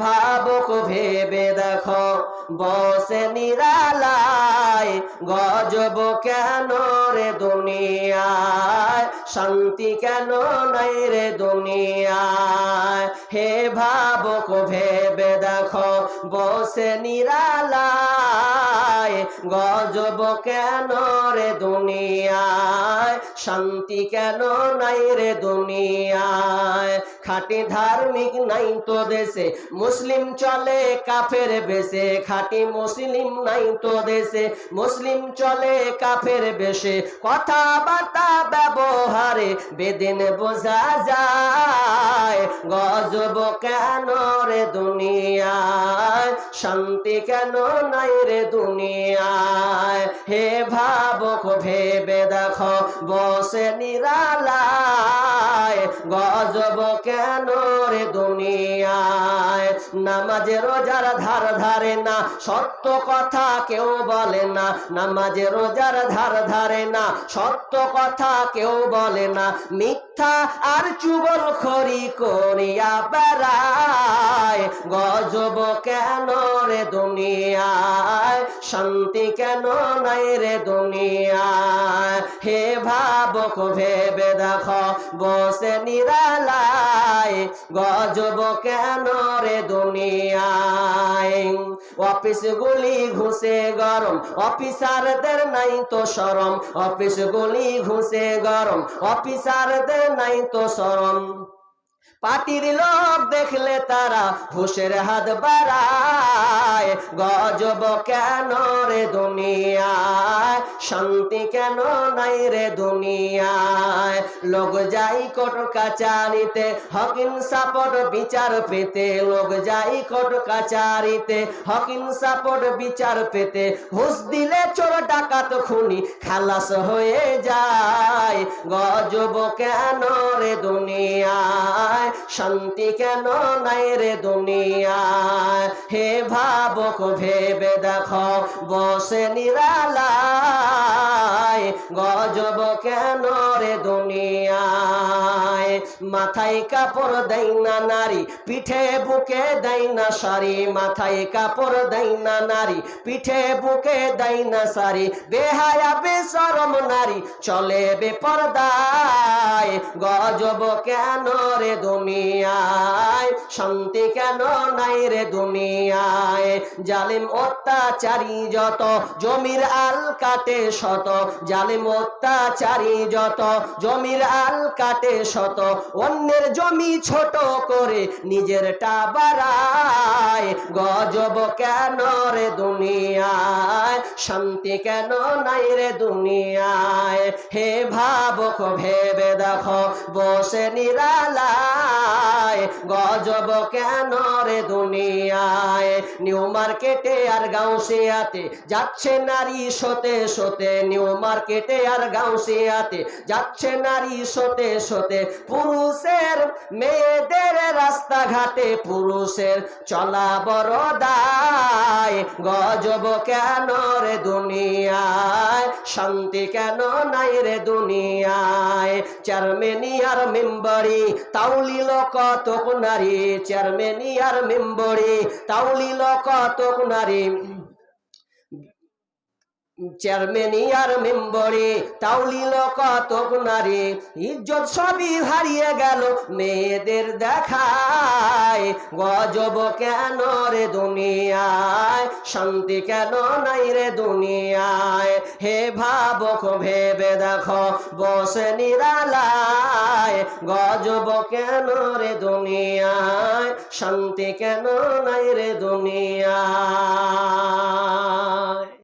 ভাবুক ভেবে দেখো বসে নিরালায় গজব কেন রে দুনিয়ায় শান্তি কেন নাই রে দুনিয়ায়? হে ভাবুক, ভেবে দেখো, বসে নিরালায়। গজব কেন রে দুনিয়ায়? শান্তি কেন নাই রে দুনিয়ায়? খাটি ধার্মিক নাই তো দেশে, মুসলিম চলে কাফের বেশে। খাটি মুসলিম নাই তো দেশে, মুসলিম চলে কাফের বেশে। কথাবার্তা ব্যবহারে বেদিন বোঝা যায়, গজব কেন রে দুনিয়ায়? শান্তি কেন নাই রে দুনিয়ায়? হে ভাবক, ভেবে দেখো, বসে নিরালায়। গজব কেন রে দুনিয়ায়? নামাজে রোজার ধার ধারে না, সত্য কথা কেউ বলে না। নামাজে রোজার ধার ধারে না, সত্য কথা কেউ বলে না। মিথ্যা আর চুগল খড়ি করিয়া বেড়ায়। গজব কেন রে দুনিয়ায়? শান্তি কেন নাই রে দুনিয়ায়? হে ভাবক, ভেবে দেখো বসে নিরালায় গজব কেন রে দুনিয়ায়? অফিস গুলি ঘুষে গরম, অফিসারদের নাই তো সরম। অফিস গুলি ঘুষে গরম, অফিসারদের নাই তো সরম। পাটির লোক দেখলে তারা ঘুষের হাত বাড়ায়। গজব কেন রে দুনিয়ায়? শান্তি কেন নাই রে দুনিয়ায়? লোক যাই কোট কাচারিতে, হকিন সাপট বিচার পেতে। লোক যাই কোট কাচারিতে, হকিন সাপট বিচার পেতে। ঘুষ দিলে চোর ডাকাত খুনি খালাস হয়ে যায়। গজব কেন রে দুনিয়ায় শান্তি কেন নাই রে দুনিয়ায় হে ভাবক, ভেবে দেখো, বসে নিরালায়, গজব কেন রে দুনিয়ায়? মাথায় কাপড় দেয় না নারী, পিঠে বুকে দেয় না শাড়ি। মাথায় কাপড় দেয় না নারী, পিঠে বুকে দেয় না শাড়ি। বেহায়া বেসরম নারী চলে বেপরদায়, গজব কেন রে দুনিয়ায় শান্তি কেন নাই রে দুনিয়ায়? জালিম অত্যাচারী যত, জমির আল কাটে শত। জালিম অত্যাচারী যত, জমির আল কাটে শত। অন্যের জমি ছোট করে নিজের বাড়ায়। গজব কেন রে দুনিয়ায়? শান্তি কেন নাই রে দুনিয়ায়? হে ভাবক, ভেবে দেখো, বসে নিরালায়। গজব কেন রে দুনিয়ায়? নিউ মার্কেটে আর গাউসিয়াতে যাচ্ছে নারী সতে সতে। নিউ মার্কেটে আর গাউসিয়াতে যাচ্ছে নারী সতে সতে। পুরুষের মেয়েদের রাস্তাঘাটে পুরুষের চলা বড় গজব কেন রে দুনিয়ায়? শান্তি কেন নাই রে দুনিয়ায়? চেয়ারম্যানিয়ার মেম্বরি তাউলিল কতক নারী? চেয়ারম্যানিয়ার মেম্বরি তাউলিল কতক নারী? চেয়ারম্যানিয়ার মেম্বরে তাউলিল কতক নারী, ইজ্জত সবই হারিয়ে গেল মেয়েদের দেখায়। গজব কেন রে দুনিয়ায়? শান্তি কেন নাই রে দুনিয়ায়? হে ভাবক, ভেবে দেখো, বসে নিরালায়। গজব কেন রে দুনিয়ায়? শান্তি কেন নাই রে দুনিয়ায়?